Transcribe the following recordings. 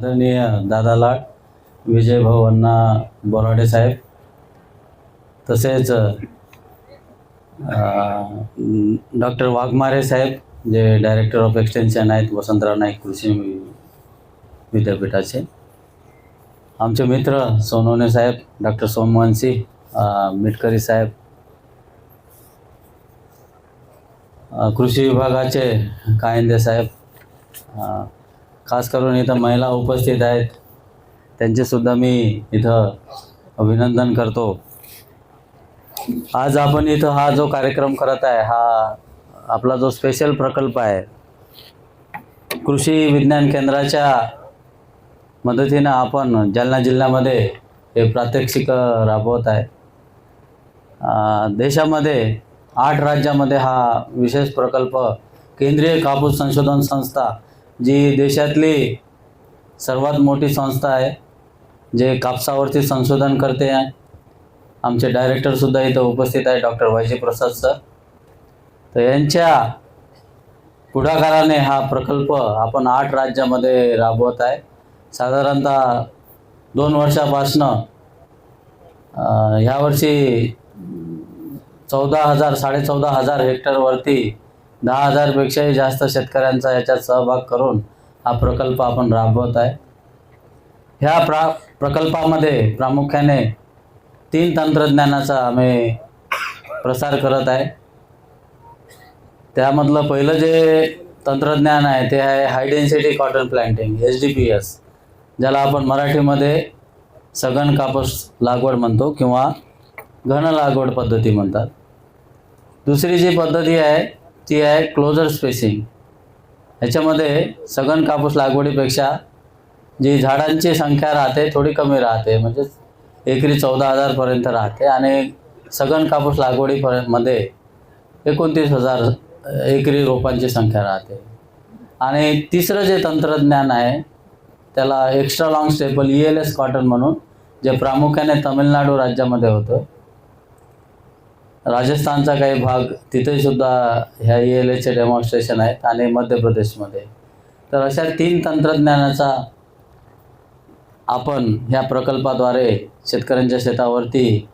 आदरणीय दादा विजय भाऊ अण्णा बोराडे साहेब तसेच डॉक्टर वाघमारे साहेब जे डायरेक्टर ऑफ एक्सटेन्शन आहेत वसंतराव नाईक कृषी विद्यापीठाचे. आमचे मित्र सोनवणे साहेब डॉक्टर सोमवन सिंह मिटकरी साहेब कृषी विभागाचे कायंदे साहेब खास करून इथं महिला उपस्थित आहेत. त्यांचेसुद्धा मी इथं अभिनंदन करतो. आज आपण इथं हा जो कार्यक्रम करत आहे हा आपला जो स्पेशल प्रकल्प आहे कृषी विज्ञान केंद्राच्या मदतीनं आपण जालना जिल्ह्यामध्ये हे प्रात्यक्षिक राबवत आहे. देशामध्ये आठ राज्यामध्ये हा विशेष प्रकल्प केंद्रीय कापूस संशोधन संस्था जी देशातली सर्वात मोठी संस्था आहे जे कापसावरती संशोधन करते आहे. आमचे डायरेक्टरसुद्धा इथं उपस्थित आहे डॉक्टर वायजी प्रसाद सर तर यांच्या पुढाकाराने हा प्रकल्प आपण आठ राज्यामध्ये राबवत आहे. साधारणतः दोन वर्षापासनं ह्यावर्षी चौदा हजार साडेचौदा हजार हेक्टरवरती दहा हजारपेक्षाही जास्त शेतकऱ्यांचा याच्यात सहभाग करून हा प्रकल्प आपण राबवत आहे. ह्या प्रा प्रकल्पामध्ये प्रामुख्याने तीन तंत्रज्ञानाचा आम्ही प्रसार करत आहे. त्यामधलं पहिलं जे तंत्रज्ञान आहे ते आहे high density cotton planting H D P S ज्याला आपण मराठीमध्ये सघन कापूस लागवड म्हणतो किंवा घन लागवड पद्धती म्हणतात. दुसरी जी पद्धती आहे ती आहे क्लोजर स्पेसिंग ह्याच्यामध्ये सघन कापूस लागवडीपेक्षा जी झाडांची संख्या राहते थोडी कमी राहते. म्हणजे एकरी चौदा हजारपर्यंत राहते आणि सघन कापूस लागवडीपर्यंत मध्ये एकोणतीस हजार एकरी रोपांची संख्या राहते. आणि तिसरं जे तंत्रज्ञान आहे त्याला extra long staple E L S cotton म्हणून जे प्रामुख्याने तमिळनाडू राज्यामध्ये होतं राजस्थानचा काही भाग तिथेही सुद्धा ह्या ई एल एसचे डेमॉन्स्ट्रेशन आहेत आणि मध्य प्रदेशमध्ये. तर अशा तीन तंत्रज्ञानाचा आपण ह्या प्रकल्पाद्वारे शेतकऱ्यांच्या शेतावरती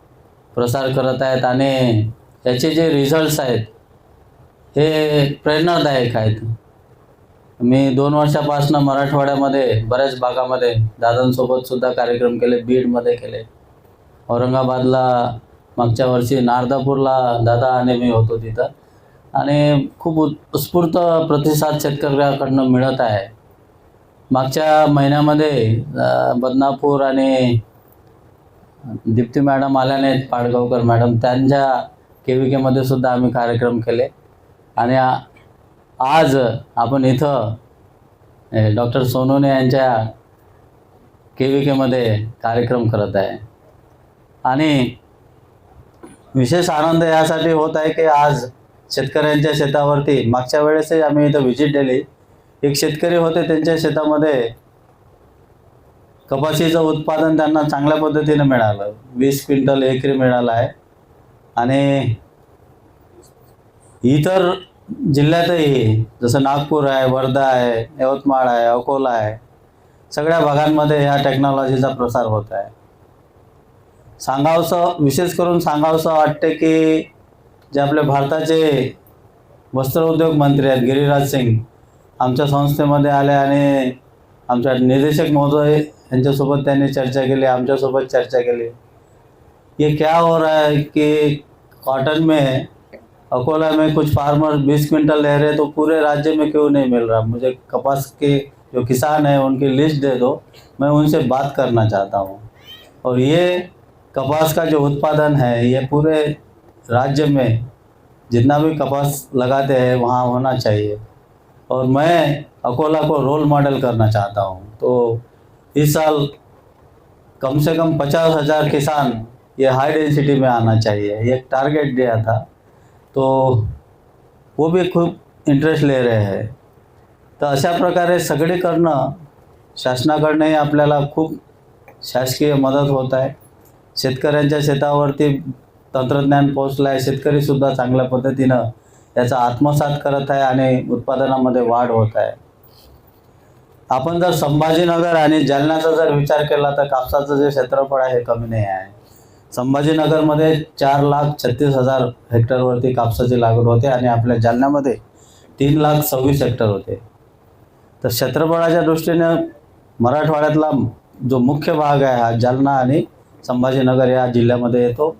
प्रसार करत आहेत आणि याचे जे रिझल्ट्स आहेत हे प्रेरणादायक आहेत. मी दोन वर्षापासून मराठवाड्यामध्ये बऱ्याच भागामध्ये दादांसोबत सुद्धा कार्यक्रम केले बीडमध्ये केले. औरंगाबादला मागच्या वर्षी नारदापूरला दादा आणि मी होतो तिथं. आणि खूप उत्- उत्स्फूर्त प्रतिसाद शेतकऱ्याकडनं मिळत आहे. मागच्या महिन्यामध्ये बदनापूर आणि दीप्ती मॅडम आल्या नाहीत पाडगावकर मॅडम त्यांच्या के व्ही केमध्ये सुद्धा आम्ही कार्यक्रम केले. आणि आज आपण इथं डॉक्टर सोनोने यांच्या के व्ही केमध्ये कार्यक्रम करत आहे. आणि विशेष आनंद यासाठी होत आहे की आज शेतकऱ्यांच्या शेतावरती मागच्या वेळेसही आम्ही इथं व्हिजिट दिली. एक शेतकरी होते त्यांच्या शेतामध्ये कपाशीचं उत्पादन त्यांना चांगल्या पद्धतीनं मिळालं. वीस क्विंटल एकरी मिळालं आहे. आणि इतर जिल्ह्यातही जसं नागपूर आहे वर्धा आहे यवतमाळ आहे अकोला आहे सगळ्या भागांमध्ये ह्या टेक्नॉलॉजीचा प्रसार होत आहे. सांगावंसं, विशेष करून सांगावंसं वाटते की जे आपले भारताचे वस्त्रोद्योग मंत्री आहेत, गिरिराज सिंग, आमच्या संस्थेमध्ये आले आणि आमच्या निदेशक महोदय यांच्यासोबत त्यांनी चर्चा केली, आमच्यासोबत चर्चा केली. ये क्या हो रहा है कि कॉटन में, अकोला में कुछ फार्मर 20 क्विंटल ले रहे तो पूरे राज्य में क्यों नहीं मिल रहा? मुझे कपास के जो किसान हैं, उनकी लिस्ट दे दो, मैं उनसे बात करना चाहता हूँ। और ये कपास का जो उत्पादन है, ये पूरे राज्य में जितना भी कपास लगाते हैं, वहाँ होना चाहिए। और मैं अकोला को रोल मॉडल करना चाहता हूँ। तो इस साल कम से कम पचास हज़ार किसान ये हाई डेंसिटी में आना चाहिए। एक टारगेट दिया था। तो वो भी खूप इंटरेस्ट ले रहे हैं। तर अशा प्रकारे सगळीकडनं शासनाकडनंही आपल्याला खूप शासकीय मदत होत आहे. शेतकऱ्यांच्या शेतावरती तंत्रज्ञान पोहोचलं आहे शेतकरीसुद्धा चांगल्या पद्धतीनं याचा आत्मसात करत आहे आणि उत्पादनामध्ये वाढ होत आहे. आपण जर संभाजीनगर आणि जालन्याचा जर विचार केला तर कापसाचं जे क्षेत्रफळ आहे हे कमी नाही आहे. संभाजीनगरमध्ये चार लाख छत्तीस हजार हेक्टरवरती कापसाची लागवड होते आणि आपल्या जालन्यामध्ये तीन लाख सव्वीस हेक्टर होते. तर क्षेत्रफळाच्या दृष्टीने मराठवाड्यातला जो मुख्य भाग आहे हा जालना आणि संभाजीनगर या जिल्ह्यामध्ये येतो.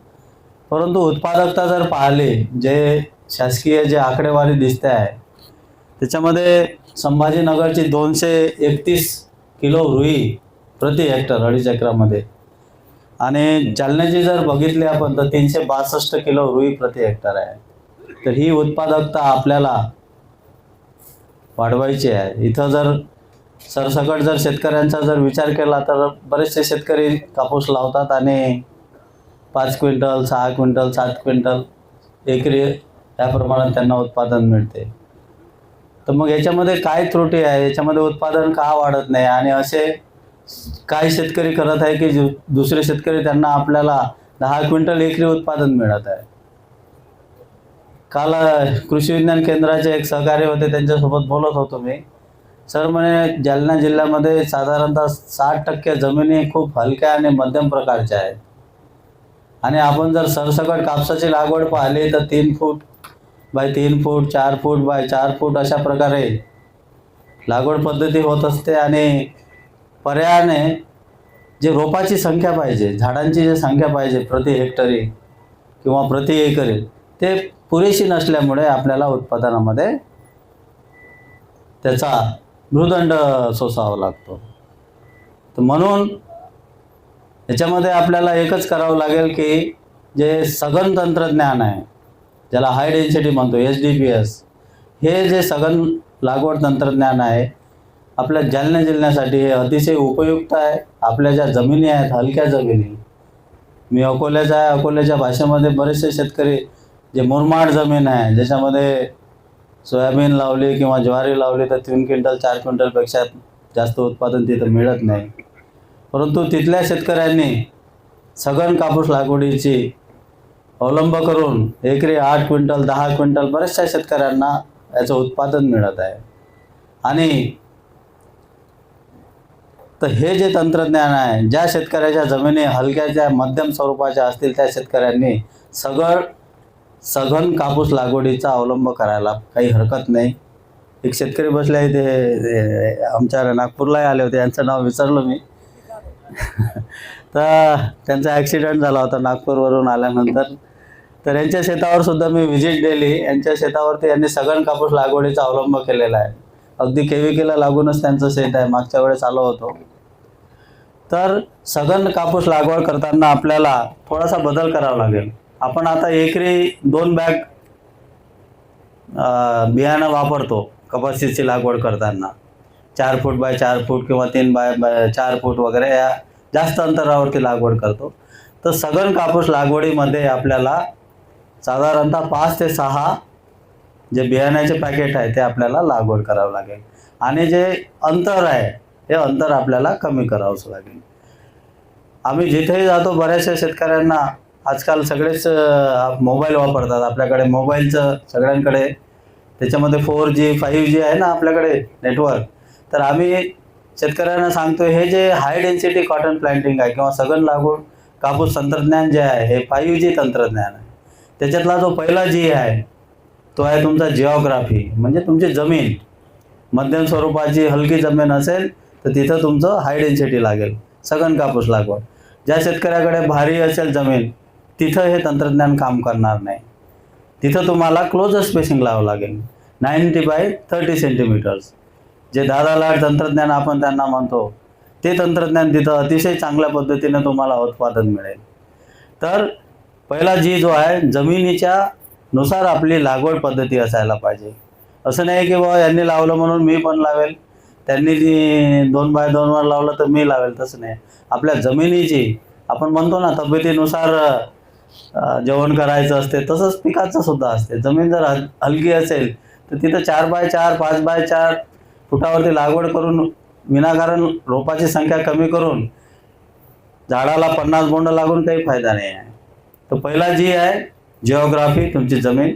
परंतु उत्पादकता जर पाहिली जे शासकीय जे आकडेवारी दिसते आहे त्याच्यामध्ये संभाजीनगरची दोनशे एकतीस किलो रुई प्रति हेक्टर अडीच एकरामध्ये. आणि जालन्याची जर बघितली आपण तर तीनशे बासष्ट किलो रुई प्रति हेक्टर आहे. तर ही उत्पादकता आपल्याला वाढवायची आहे. इथं जर सरसकट जर शेतकऱ्यांचा जर विचार केला तर बरेचसे शेतकरी कापूस लावतात आणि पाच क्विंटल सहा क्विंटल सात क्विंटल एकरी या प्रमाणात त्यांना उत्पादन मिळते. तर मग याच्यामध्ये काय त्रुटी आहे? याच्यामध्ये उत्पादन का वाढत नाही? आणि असे काही शेतकरी करत आहे की दुसरे शेतकरी त्यांना आपल्याला दहा क्विंटल एकरी उत्पादन मिळत आहे? काल कृषी विज्ञान केंद्राचे एक सहकारी होते त्यांच्यासोबत बोलत होतो मी. सर म्हणे जालना जिल्ह्यामध्ये साधारणतः साठ टक्के जमिनी खूप हलक्या आणि मध्यम प्रकारच्या आहेत. आणि आपण जर सरसकट कापसाची लागवड पाहिली तर तीन फूट बाय तीन फूट चार फूट बाय चार फूट अशा प्रकारे लागवड पद्धती होत असते आणि पर्यायाने जे रोपाची संख्या पाहिजे झाडांची जी संख्या पाहिजे प्रति हेक्टरी किंवा प्रति एकरी ते पुरेशी नसल्यामुळे आपल्याला उत्पादनामध्ये त्याचा भूदंड सोसावा लागतो. तर म्हणून याच्यामध्ये आपल्याला एकच करावं लागेल की जे सघन तंत्रज्ञान आहे ज्याला हाय डेन्सिटी म्हणतो एच डी पी एस हे जे सघन लागवड तंत्रज्ञान आहे आपल्या जालना जिल्ह्यासाठी हे अतिशय उपयुक्त आहे. आपल्या ज्या जमिनी आहेत हलक्या जमिनी मी अकोल्याचा आहे अकोल्याच्या भाषेमध्ये बरेचसे शेतकरी जे मुरमाड जमीन आहे ज्याच्यामध्ये सोयाबीन लावली किंवा ज्वारी लावली तर तीन क्विंटल चार क्विंटलपेक्षा जास्त उत्पादन तिथं मिळत नाही. परंतु तिथल्या शेतकऱ्यांनी सघन कापूस लागवडीची अवलंब करून एकरी आठ क्विंटल दहा क्विंटल बऱ्याचशा शेतकऱ्यांना याचं उत्पादन मिळत आहे. आणि तर हे जे तंत्रज्ञान आहे ज्या शेतकऱ्याच्या जमिनी हलक्याच्या मध्यम स्वरूपाच्या असतील त्या शेतकऱ्यांनी सगळं सघन कापूस लागवडीचा अवलंब करायला काही हरकत नाही. एक शेतकरी बसले आहे ते आमच्या नागपूरलाही आले होते यांचं नाव विसरलो मी. तर त्यांचा ॲक्सिडेंट झाला होता नागपूरवरून आल्यानंतर. तर यांच्या शेतावर सुद्धा मी व्हिजिट दिली. यांच्या शेतावरती यांनी सघन कापूस लागवडीचा अवलंब केलेला आहे. अगदी केविकेला लागूनच त्यांचं शेत आहे मागच्या वेळेस आलो होतो. तर सघन कापूस लागवड करताना आपल्याला थोडासा बदल करावा लागेल. आपण आता एकरी दोन बॅग बियाणं वापरतो कपाशीची लागवड करताना. चार फूट बाय चार फूट किंवा तीन बाय बाय चार फूट वगैरे या जास्त अंतरावरती लागवड करतो. तर सघन कापूस लागवडीमध्ये आपल्याला साधारणतः पाच ते सहा जे बियाण्याचे पॅकेट आहे ते आपल्याला लागवड करावं लागेल. आणि जे अंतर आहे हे अंतर आपल्याला कमी करावंच लागेल. आम्ही जिथेही जातो बऱ्याचशा शेतकऱ्यांना आजकाल सगळेच मोबाईल वापरतात. आपल्याकडे मोबाईलचं सगळ्यांकडे. त्याच्यामध्ये फोर जी फाईव्ह जी आहे ना आपल्याकडे नेटवर्क तर आम्ही शेतकऱ्यांना सांगतो हे जे हाय डेन्सिटी कॉटन प्लांटिंग आहे किंवा सघन लागवड कापूस तंत्रज्ञान जे आहे हे फाईव्ह जी तंत्रज्ञान आहे. त्याच्यातला जो पहिला जी आहे तो आहे तुमचा जिओग्राफी म्हणजे तुमची जमीन. मध्यम स्वरूपाची हलकी जमीन असेल तर तिथं तुमचं हाय डेन्सिटी लागेल. सघन कापूस लागवड. ज्या शेतकऱ्याकडे भारी असेल जमीन तिथं हे तंत्रज्ञान काम करणार नाही. तिथं तुम्हाला क्लोजर स्पेसिंग लावावं लागेल. नाईन्टी बाय थर्टी सेंटीमीटर्स जे दादा लाड तंत्रज्ञान आपण त्यांना म्हणतो ते तंत्रज्ञान तिथं अतिशय चांगल्या पद्धतीने तुम्हाला उत्पादन मिळेल. तर पहिला जी जो आहे जमिनीच्या नुसार आपली लागवड पद्धती असायला पाहिजे. असं नाही की बाबा यांनी लावलं म्हणून मी पण लावेल त्यांनी जी दोन बाय दोनवर लावलं तर मी लावेल तसं नाही. आपल्या जमिनीची आपण म्हणतो ना तब्येतीनुसार जेवण करायचं असते तसंच पिकाचं सुद्धा असते. जमीन जर हल हलकी असेल तर तिथं चार बाय चार पाच बाय चार फुटावरती लागवड करून विनाकारण रोपाची संख्या कमी करून झाडाला पन्नास बोंड लागून काही फायदा नाही आहे. तर पहिला जी आहे जिओग्राफी तुमची जमीन.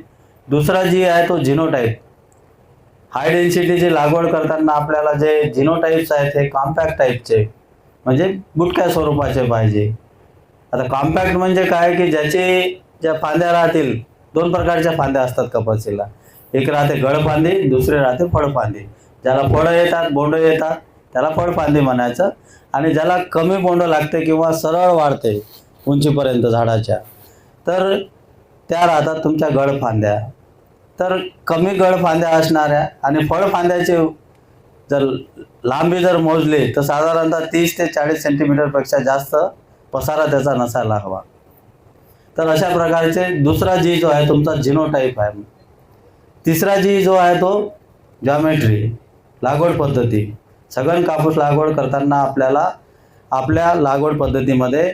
दुसरा जी आहे तो जिनोटाईप हाय डेन्सिटीची लागवड करताना आपल्याला जे जिनोटाईप्स आहेत हे कॉम्पॅक्ट टाईपचे म्हणजे गुटक्या स्वरूपाचे पाहिजे. आता कॉम्पॅक्ट म्हणजे काय की ज्याचे ज्या फांद्या राहतील दोन प्रकारच्या फांद्या असतात कपाशीला. एक राहते गळफांदी दुसरे राहते फळफांदी ज्याला फळं येतात बोंड येतात त्याला फळफांदी म्हणायचं. आणि ज्याला कमी बोंड लागते किंवा सरळ वाढते उंचीपर्यंत झाडाच्या तर त्या राहतात तुमच्या गळफांद्या तर कमी गळफांद्या असणाऱ्या आणि फळफांद्याचे जर लांबी जर मोजली तर साधारणतः तीस ते चाळीस सेंटीमीटरपेक्षा जास्त पसारा त्याचा नसायला हवा. तर अशा प्रकारचे दुसरा जी जो आहे तुमचा जिनोटाईप आहे. तिसरा जी जो आहे तो जॉमेट्री लागवड पद्धती. सघन कापूस लागवड करताना आपल्याला आपल्या लागवड पद्धतीमध्ये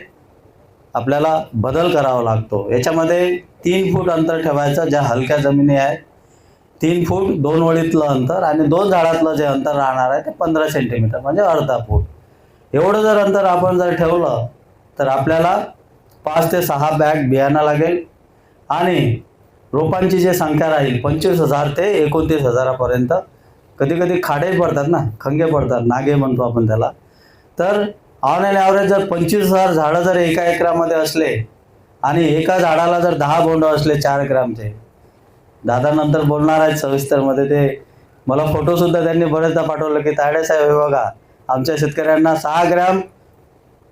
आपल्याला बदल करावा लागतो. याच्यामध्ये तीन फूट अंतर ठेवायचं ज्या हलक्या जमिनी आहेत. तीन फूट दोन वळीतलं अंतर आणि दोन झाडातलं जे अंतर राहणार आहे ते पंधरा सेंटीमीटर म्हणजे अर्धा फूट. एवढं जर अंतर आपण जर ठेवलं तर आपल्याला पाच ते सहा बॅग बियाणं लागेल. आणि रोपांची जी संख्या राहील पंचवीस हजार ते एकोणतीस हजारापर्यंत. कधी कधी खाडे पडतात ना खंगे पडतात नागे म्हणतो आपण त्याला. तर ऑन अँड ॲव्हरेज जर पंचवीस हजार झाडं जर एका एकरामध्ये असले आणि एका झाडाला जर दहा बोंड असले चार ग्रामचे. दादा नंतर बोलणार आहेत सविस्तरमध्ये ते. मला फोटोसुद्धा त्यांनी बरेचदा पाठवलं की तायडे साहेब हे बघा आमच्या शेतकऱ्यांना सहा ग्रॅम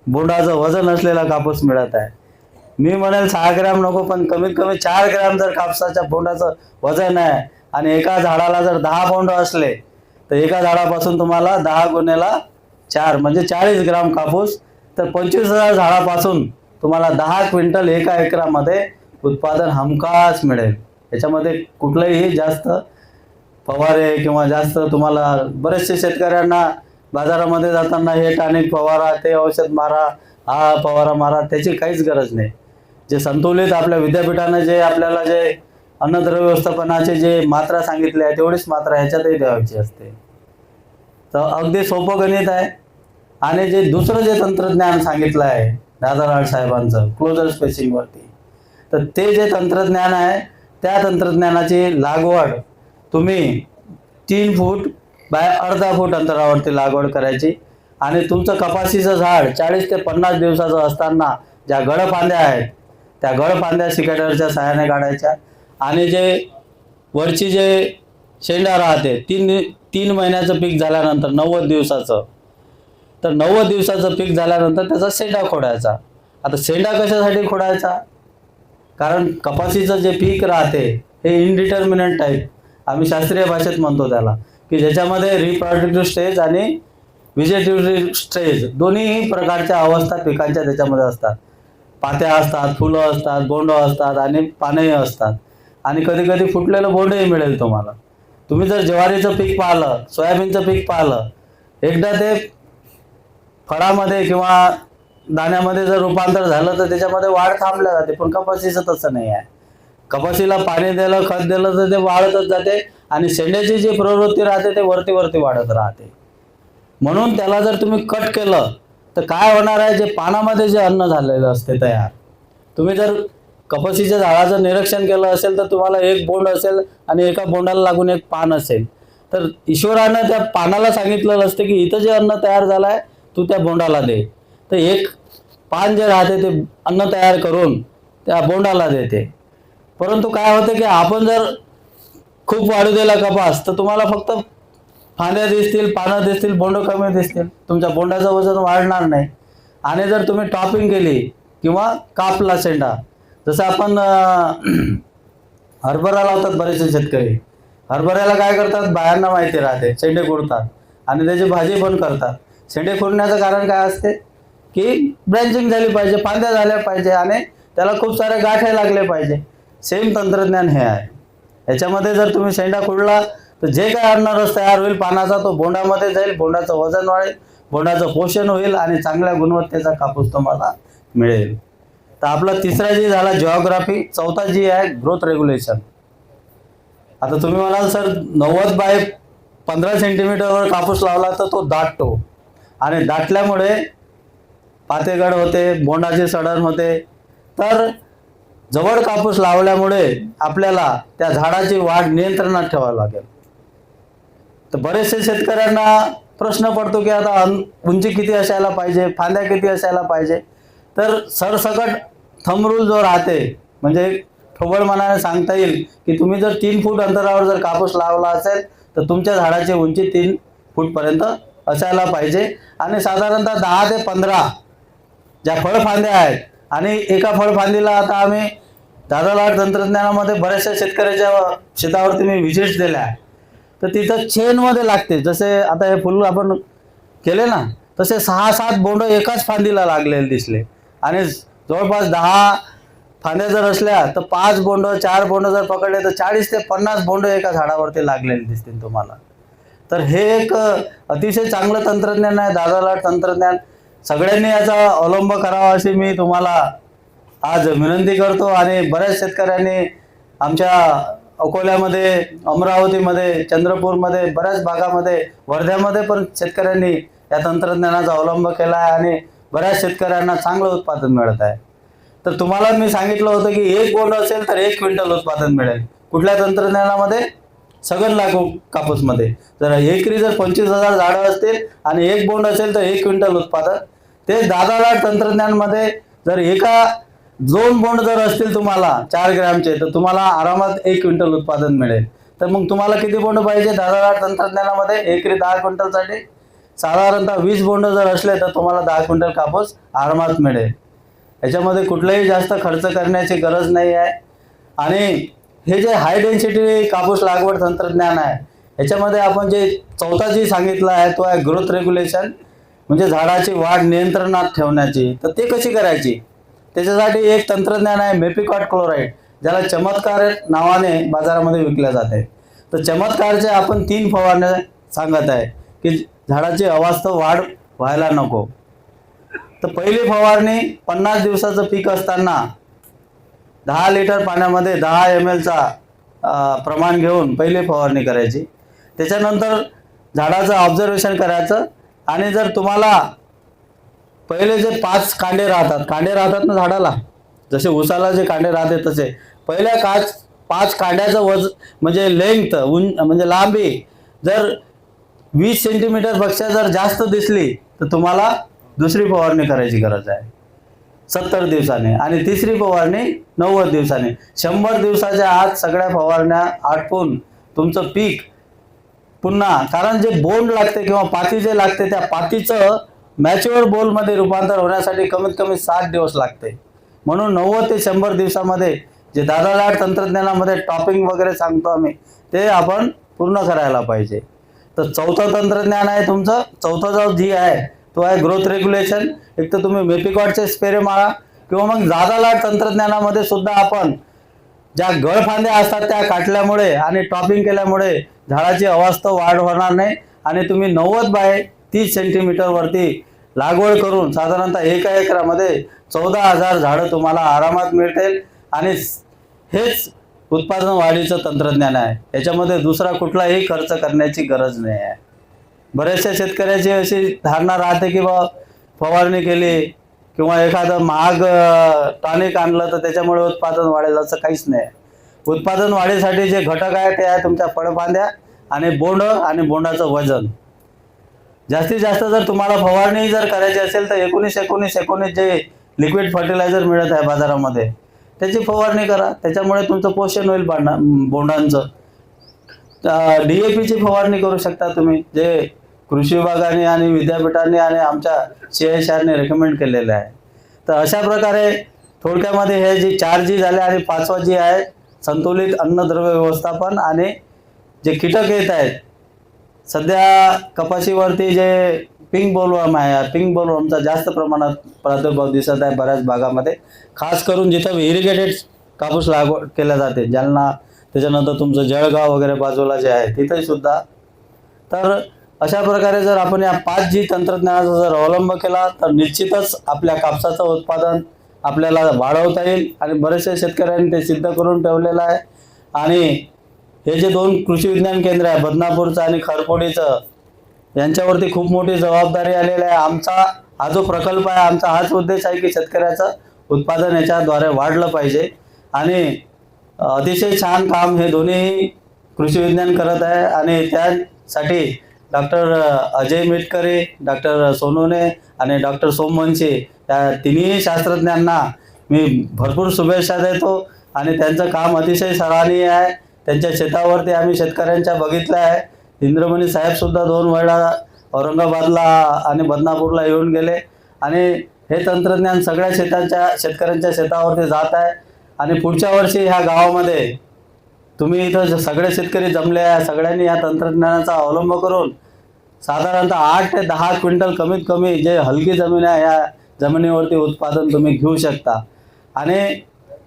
बोंडाचं वजन असलेला कापूस मिळत आहे. मी म्हणेल सहा ग्रॅम नको पण कमीत कमी चार ग्रॅम जर कापसाच्या बोंडाचं वजन आहे आणि एका झाडाला जर दहा बोंड असले तर एका झाडापासून तुम्हाला दहा गुन्हेला चार म्हणजे चाळीस ग्राम कापूस तर पंचवीस हजार झाडापासून तुम्हाला दहा क्विंटल एका एकरामध्ये उत्पादन हमखास मिळेल. याच्यामध्ये कुठलंही जास्त फवारे किंवा जास्त तुम्हाला बरेचसे शेतकऱ्यांना बाजारामध्ये जाताना हे टॉनिक फवारा ते औषध मारा हा फवारा मारा त्याची काहीच गरज नाही. जे संतुलित आपल्या विद्यापीठानं जे आपल्याला जे अन्नद्रव्य व्यवस्थापनाचे जे मात्रा सांगितले आहे तेवढीच मात्रा ह्याच्यातही द्यायची असते. तर अगदी सोपं गणित आहे. आणि जे दुसरं जे तंत्रज्ञान सांगितलं आहे दादाराव साहेबांचं क्लोजर स्पेसिंगवरती तर ते जे तंत्रज्ञान आहे त्या तंत्रज्ञानाची लागवड तुम्ही तीन फूट बाय अर्धा फूट अंतरावरती लागवड करायची. आणि तुमचं कपाशीचं झाड चाळीस ते पन्नास दिवसाचं असताना ज्या गडफांद्या आहेत त्या गडफांद्या सिकेटरच्या सहाय्याने काढायच्या. आणि जे वरची जे शेंडा राहते तीन तीन महिन्याचं पीक झाल्यानंतर नव्वद दिवसाचं. तर नव्वद दिवसाचं पीक झाल्यानंतर त्याचा शेंडा खोडायचा. आता शेंडा कशासाठी खोडायचा? कारण कपाशीचं जे पीक राहते हे इनडिटर्मिनंट टाईप आम्ही शास्त्रीय भाषेत म्हणतो त्याला. की ज्याच्यामध्ये रिप्रोडक्टिव्ह स्टेज आणि व्हिजेटिव्ह स्टेज दोन्ही प्रकारच्या अवस्था पिकांच्या त्याच्यामध्ये असतात. पात्या असतात फुलं असतात बोंडं असतात आणि पानेही असतात. आणि कधी कधी फुटलेलं बोंडही मिळेल तुम्हाला. तुम्ही जर ज्वारीचं पीक पाहिलं सोयाबीनचं पीक पाहिलं एकदा ते फळामध्ये किंवा दाण्यामध्ये जर रूपांतर झालं तर त्याच्यामध्ये वाढ थांबल्या जाते पण कपाशीचं तसं नाही आहे. कपाशीला पाणी दिलं खत दिलं तर ते वाढतच जाते आणि शेंड्याची जी प्रवृत्ती राहते ते वरती वरती वाढत राहते. म्हणून त्याला जर तुम्ही कट केलं तर काय होणार आहे? जे पानामध्ये जे अन्न झालेलं असते तयार. तुम्ही जर कपाशीच्या झाडाचं निरीक्षण केलं असेल तर तुम्हाला एक बोंड असेल आणि एका बोंडाला लागून एक पान असेल. तर ईश्वरानं त्या पानाला सांगितलेलं असते की इथं जे अन्न तयार झालं आहे तू त्या बोंडाला दे. तर एक पान जे राहते ते अन्न तयार करून त्या बोंडाला देते. परंतु काय होतं की आपण जर खूप वाढू दिला कपास तर तुम्हाला फक्त फांद्या दिसतील पानं दिसतील बोंड कमी दिसतील. तुमच्या बोंडाचं वजन वाढणार नाही. आणि जर तुम्ही टॉपिंग केली किंवा कापला शेंडा जसं आपण हरभरा लावतात बरेचसे शेतकरी. हरभऱ्याला काय करतात? बायांना माहिती राहते. शेंडे खुडतात आणि त्याची भाजी पण करतात. शेंडे खुडण्याचं कारण काय असते? की ब्रँचिंग झाली पाहिजे फांद्या झाल्या पाहिजे आणि त्याला खूप सारे गाठे लागले पाहिजे. सेम तंत्रज्ञान हे आहे. याच्यामध्ये जर तुम्ही शेंडा खुडला तर जे काय अन्न तयार होईल पानाचा तो बोंडामध्ये जाईल बोंडाचं वजन वाढेल बोंडाचं पोषण होईल आणि चांगल्या गुणवत्तेचा कापूस तुम्हाला मिळेल. तर आपला तिसरा जी झाला जिओग्राफी चौथा जी आहे ग्रोथ रेग्युलेशन आता तुम्ही म्हणाल सर नव्वद बाय पंधरा सेंटीमीटरवर कापूस लावला तर तो दाटतो. आणि दाटल्यामुळे पातेगड होते बोंडाचे सडण होते. तर जवळ कापूस लावल्यामुळे आपल्याला त्या झाडाची वाढ नियंत्रणात ठेवावी लागेल. तर बरेचसे शेतकऱ्यांना प्रश्न पडतो की आता अन- उंची किती असायला पाहिजे फांद्या किती असायला पाहिजे? तर सरसकट थंबरूल जो राहते म्हणजे ठोबळ मनाने सांगता येईल की तुम्ही जर तीन फूट अंतरावर जर कापूस लावला असेल तर तुमच्या झाडाची उंची तीन फूटपर्यंत असायला पाहिजे. आणि साधारणतः दहा ते पंधरा ज्या फळफांद्या आहेत आणि एका फळफांदीला आता आम्ही दादालाड तंत्रज्ञानामध्ये बऱ्याचशा शेतकऱ्याच्या शेतावरती मी विशेष दिल्या आहे. तर तिथं चेनमध्ये लागते. जसे आता हे फुल आपण केले ना तसे सहा सात बोंड एकाच फांदीला लागलेले दिसले. आणि जवळपास दहा फांद्या जर असल्या तर पाच बोंड चार बोंड जर पकडले तर चाळीस ते पन्नास बोंड एका झाडावरती लागलेले दिसतील तुम्हाला. तर हे एक अतिशय चांगलं तंत्रज्ञान आहे. दादाला तंत्रज्ञान सगळ्यांनी याचा अवलंब करावा अशी मी तुम्हाला आज विनंती करतो आणि बऱ्याच शेतकऱ्यांनी आमच्या अकोल्यामध्ये अमरावतीमध्ये चंद्रपूरमध्ये बऱ्याच भागामध्ये वर्ध्यामध्ये पण शेतकऱ्यांनी या तंत्रज्ञानाचा अवलंब केला आहे आणि बऱ्याच शेतकऱ्यांना चांगलं उत्पादन मिळत आहे. तर तुम्हाला मी सांगितलं होतं की एक बोंड असेल तर एक क्विंटल उत्पादन मिळेल. कुठल्या तंत्रज्ञानामध्ये? सगळं लागू कापूसमध्ये. जर एकरी जर पंचवीस हजार झाडं असतील आणि एक बोंड असेल तर एक क्विंटल उत्पादन. ते दादाला तंत्रज्ञानमध्ये जर एका दोन बोंड जर असतील तुम्हाला चार ग्रॅमचे तर तुम्हाला आरामात एक क्विंटल उत्पादन मिळेल. तर मग तुम्हाला किती बोंड पाहिजे? दादालाट तंत्रज्ञानामध्ये एकरी दहा क्विंटलसाठी. साधारणतः वीस बोंड जर असले तर तुम्हाला दहा क्विंटल कापूस आरामात मिळेल. याच्यामध्ये कुठलाही जास्त खर्च करण्याची गरज नाही आहे. आणि हे जे हाय डेन्सिटी कापूस लागवड तंत्रज्ञान आहे याच्यामध्ये आपण जे चौथा जी सांगितलं आहे तो आहे ग्रोथ रेग्युलेशन म्हणजे झाडाची वाढ नियंत्रणात ठेवण्याची. तर ते कशी करायची? त्याच्यासाठी एक तंत्रज्ञान आहे मेपिकॉट क्लोराईड ज्याला चमत्कार नावाने बाजारामध्ये विकल्या जाते तर चमत्कारचे आपण तीन फवारण्या सांगत आहे की झाडाची अवास्तव वाढ व्हायला नको. तर पहिली फवारणी पन्नास दिवसाचं पीक असताना दहा लिटर पाण्यामध्ये दहा एम एलचा प्रमाण घेऊन पहिली फवारणी करायची. त्याच्यानंतर झाडाचं ऑब्झर्वेशन करायचं आणि जर तुम्हाला पहिले जे पाच कांडे राहतात कांडे राहतात ना झाडाला? जसे उसाला जे कांडे राहते तसे. पहिल्या काच पाच कांड्याचं वज म्हणजे लेंथ उं म्हणजे लांबी जर वीस सेंटीमीटरपेक्षा जर जास्त दिसली तर तुम्हाला दुसरी फवारणी करायची गरज आहे. सत्तर दिवसाने आणि तिसरी फवारणी नव्वद दिवसाने. शंभर दिवसाच्या आत सगळ्या फवारण्या आटपून तुमचं पीक पुन्हा कारण जे बोंड लागते किंवा पाती जे लागते त्या पातीचं मॅच्युअर बोलमध्ये रूपांतर होण्यासाठी कमीत कमी सात दिवस लागते. म्हणून नव्वद ते शंभर दिवसामध्ये जे दादालाड तंत्रज्ञानामध्ये टॉपिंग वगैरे सांगतो आम्ही ते आपण पूर्ण करायला पाहिजे. तर चौथं तंत्रज्ञान आहे तुमचं चौथा जो जी आहे तो आहे ग्रोथ रेग्युलेशन एक तर तुम्ही मेपिकॉटचे स्पेरे मारा किंवा मग दादालाड तंत्रज्ञानामध्ये सुद्धा आपण ज्या गळफांद्या असतात त्या काटल्यामुळे आणि टॉपिंग केल्यामुळे झाडाची अवस्था वाढ होणार नाही. आणि तुम्ही नव्वद बाय तीस सेंटीमीटरवरती लागवड करून साधारणतः एका एकरामध्ये चौदा हजार झाडं तुम्हाला आरामात मिळतील. आणि हेच उत्पादन वाढीचं तंत्रज्ञान आहे. याच्यामध्ये दुसरा कुठलाही खर्च करण्याची गरज नाही आहे. बऱ्याचशा शेतकऱ्याची अशी धारणा राहते की बा फवारणी केली किंवा एखादं महाग टॉनिक आणलं तर त्याच्यामुळे उत्पादन वाढेल असं काहीच नाही. आहे. उत्पादन वाढीसाठी जे घटक आहे ते आहे तुमच्या फळफांद्या आणि बोंड आणि बोंडाचं वजन. जास्तीत जास्त जर तुम्हाला फवारणी जर करायची असेल तर एकोणीस एकोणीस एकोणीस जे लिक्विड फर्टिलायझर मिळत आहे बाजारामध्ये त्याची फवारणी करा. त्याच्यामुळे तुमचं पोषण होईल बांडा बोंडांचं. डी ए पीची फवारणी करू शकता तुम्ही जे कृषी विभागाने आणि विद्यापीठाने आणि आमच्या सी एस आरने रेकमेंड केलेलं आहे. तर अशा प्रकारे थोडक्यामध्ये हे जी चार जी झाले आणि पाचवा जी आहे संतुलित अन्नद्रव्य व्यवस्थापन आणि जे कीटक येत आहेत सध्या कपाशीवरती जे पिंक बोलवर्म आहे पिंक बोलवर्मचा जास्त प्रमाणात प्रादुर्भाव दिसत आहे बऱ्याच भागामध्ये. खास करून जिथं इरिगेटेड कापूस लागवड केल्या जाते जालना त्याच्यानंतर तुमचं जळगाव वगैरे बाजूला जे आहे तिथे सुद्धा. तर अशा प्रकारे जर आपण या पाच जी तंत्रज्ञानाचा जर अवलंब केला तर निश्चितच आपल्या कापसाचं उत्पादन आपल्याला वाढवता येईल आणि बरेचसे शेतकऱ्यांनी ते सिद्ध करून ठेवलेलं आहे. आणि हे जे दोन कृषी विज्ञान केंद्र आहे बदनापूरचं आणि खरपोडीचं यांच्यावरती खूप मोठी जबाबदारी आलेली आहे. आमचा हा जो प्रकल्प आहे आमचा हाच उद्देश आहे की शेतकऱ्याचं उत्पादन याच्याद्वारे वाढलं पाहिजे. आणि अतिशय छान काम हे दोन्ही कृषी विज्ञान करत आहे आणि त्यासाठी डॉक्टर अजय मिटकरे डॉक्टर सोनोने आणि डॉक्टर सोमवंशी या तिन्ही शास्त्रज्ञांना मी भरपूर शुभेच्छा देतो. आणि त्यांचं काम अतिशय सराहनीय आहे. त्यांच्या शेतावरती आम्ही शेतकऱ्यांच्या बघितलं आहे. इंद्रमणी साहेबसुद्धा दोन वेळा औरंगाबादला आणि बदनापूरला येऊन गेले. आणि हे तंत्रज्ञान सगळ्या शेताच्या शेतकऱ्यांच्या शेतावरती जात आहे. आणि पुढच्या वर्षी ह्या गावामध्ये तुम्ही इथं सगळे शेतकरी जमले आहे. सगळ्यांनी या तंत्रज्ञानाचा अवलंब करून साधारणतः आठ ते दहा क्विंटल कमीत कमी जे हलकी जमीन आहे या जमिनीवरती उत्पादन तुम्ही घेऊ शकता. आणि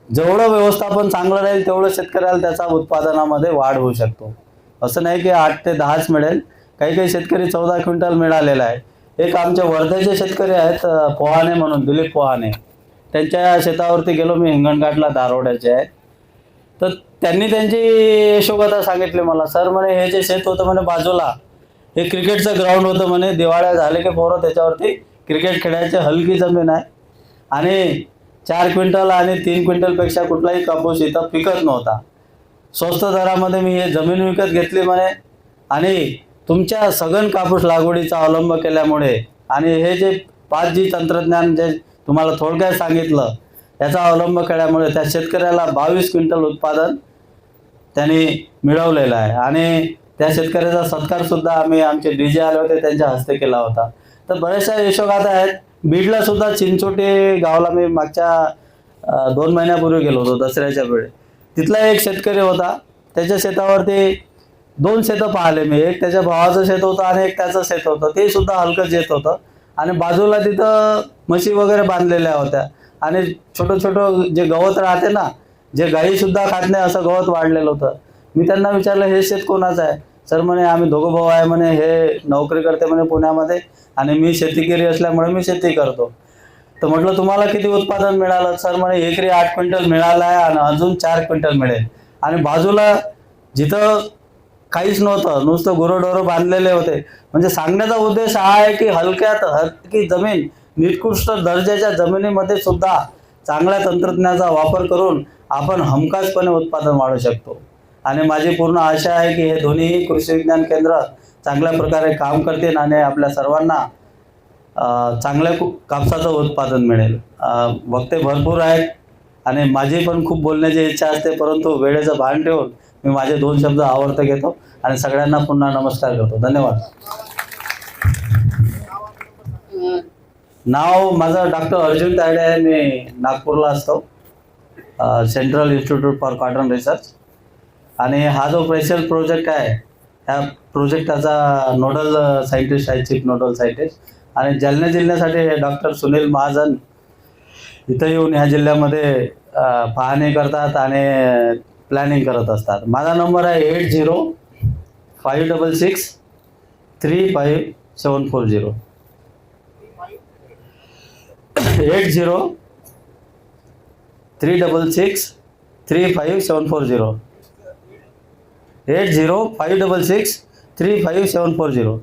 जेवढं व्यवस्थापन चांगलं राहील तेवढं शेतकऱ्याला त्याचा उत्पादनामध्ये वाढ होऊ शकतो. असं नाही की आठ ते दहाच मिळेल. काही काही शेतकरी चौदा क्विंटल मिळालेला आहे. एक आमचे वर्ध्याचे शेतकरी आहेत पोहाने पोहाणे म्हणून दिलीप पोहाणे. त्यांच्या शेतावरती गेलो मी हिंगणघाटला दारोड्याचे आहे तर त्यांनी त्यांची यशोगाथा सांगितली मला सर म्हणे हे जे शेत होतं म्हणे बाजूला हे क्रिकेटचं ग्राउंड होतं म्हणे दिवाळ्या झाले की पोरं त्याच्यावरती क्रिकेट खेळायची हलकी जमीन आहे. आणि चार क्विंटल आणि तीन क्विंटलपेक्षा कुठलाही कापूस इथं पिकत नव्हता. स्वस्त दरामध्ये मी हे जमीन विकत घेतली म्हणे. आणि तुमच्या सघन कापूस लागवडीचा अवलंब केल्यामुळे आणि हे जे पाच जी तंत्रज्ञान जे तुम्हाला थोडक्यात सांगितलं याचा अवलंब केल्यामुळे त्या शेतकऱ्याला बावीस क्विंटल उत्पादन त्यांनी मिळवलेलं आहे. आणि त्या शेतकऱ्याचा सत्कारसुद्धा आम्ही आमचे डी जे आले होते त्यांच्या हस्ते केला होता. तर बऱ्याचशा यशोगाथा आहेत. बीडला सुद्धा चिंचोटे गावाला मी मागच्या दोन महिन्यापूर्वी गेलो होतो दसऱ्याच्या वेळी. तिथला एक शेतकरी होता. त्याच्या शेतावरती दोन शेतं पाहिले मी. एक त्याच्या भावाचं शेत होतं आणि एक त्याचं शेत होतं. ते सुद्धा हलकं शेत होतं. आणि बाजूला तिथं म्हशी वगैरे बांधलेल्या होत्या. आणि छोटं छोटं जे गवत राहते ना जे गाईसुद्धा खात नाही असं गवत वाढलेलं होतं. मी त्यांना विचारलं हे शेत कोणाचं आहे? सर म्हणे आम्ही दोघं भाऊ आहे म्हणे हे नोकरी करते म्हणे पुण्यामध्ये आणि मी शेतीगिरी असल्यामुळे मी शेती करतो. तर म्हटलं तुम्हाला किती उत्पादन मिळालं? सर म्हणे एकरी आठ क्विंटल मिळालं आहे आणि अजून चार क्विंटल मिळेल. आणि बाजूला जिथं काहीच नव्हतं नुसतं गुरंढोरं बांधलेले होते. म्हणजे सांगण्याचा उद्देश हा आहे की हलक्यात हलकी जमीन निकृष्ट दर्जाच्या जमिनीमध्ये सुद्धा चांगल्या तंत्रज्ञानाचा वापर करून आपण हमखासपणे उत्पादन वाढवू शकतो. आणि माझी पूर्ण आशा आहे की हे दोन्ही कृषी विज्ञान केंद्र चांगल्या प्रकारे काम करतील आणि आपल्या सर्वांना चांगल्या कापसाचं उत्पादन मिळेल. वक्ते भरपूर आहेत आणि माझी पण खूप बोलण्याची इच्छा असते परंतु वेळेचं भान ठेवून मी माझे दोन शब्द आवर्त घेतो आणि सगळ्यांना पुन्हा नमस्कार करतो. धन्यवाद. नाव माझं डॉक्टर अर्जुन तायडे आहे. मी नागपूरला असतो. Central institute for cotton research. आणि हा जो स्पेशल प्रोजेक्ट आहे ह्या प्रोजेक्टाचा नोडल सायंटिस्ट आहे चीफ नोडल सायंटिस्ट आणि जालना जिल्ह्यासाठी डॉक्टर सुनील महाजन इथं येऊन ह्या जिल्ह्यामध्ये पाहणी करतात आणि प्लॅनिंग करत असतात. माझा नंबर आहे eight zero five double six three five seven four zero eight zero three double six three five seven four zero eight zero five double six three five seven four zero